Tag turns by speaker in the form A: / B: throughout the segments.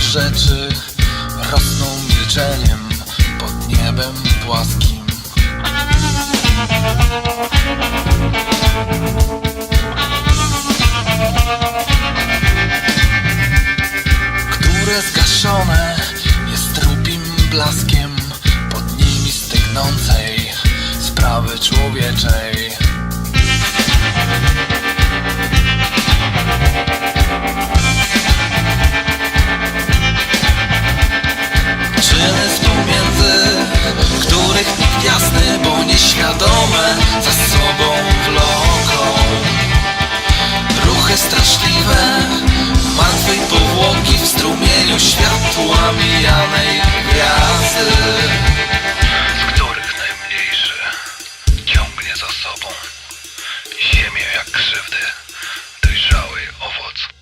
A: Rzeczy rosną milczeniem pod niebem płaskim. które zgaszone jest trupim blaskiem pod nimi stygnącej sprawy człowieczej. Światła mijanej gwiazdy.
B: z których najmniejszy ciągnie za sobą ziemię jak krzywdy dojrzały owoc.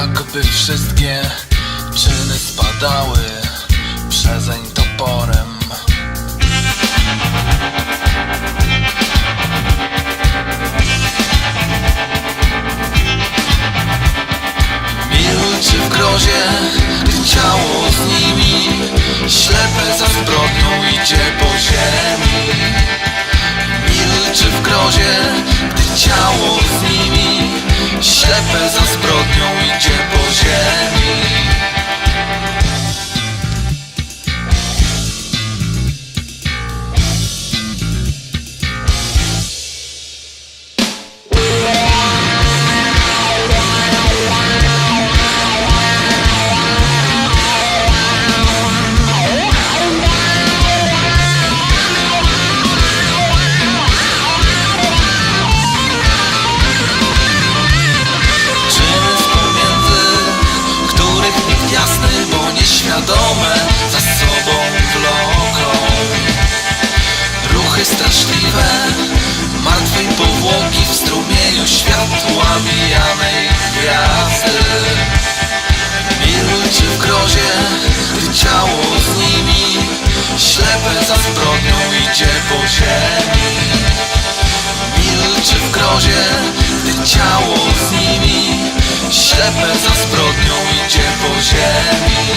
A: Jakby wszystkie czyny spadały przezeń toporem. Milczy w grozie, gdy ciało z nimi Ślepe za zbrodnią idzie po ziemi ziemi Milczy w grozie, gdy ciało z nimi Ślepe za zbrodnią idzie po ziemi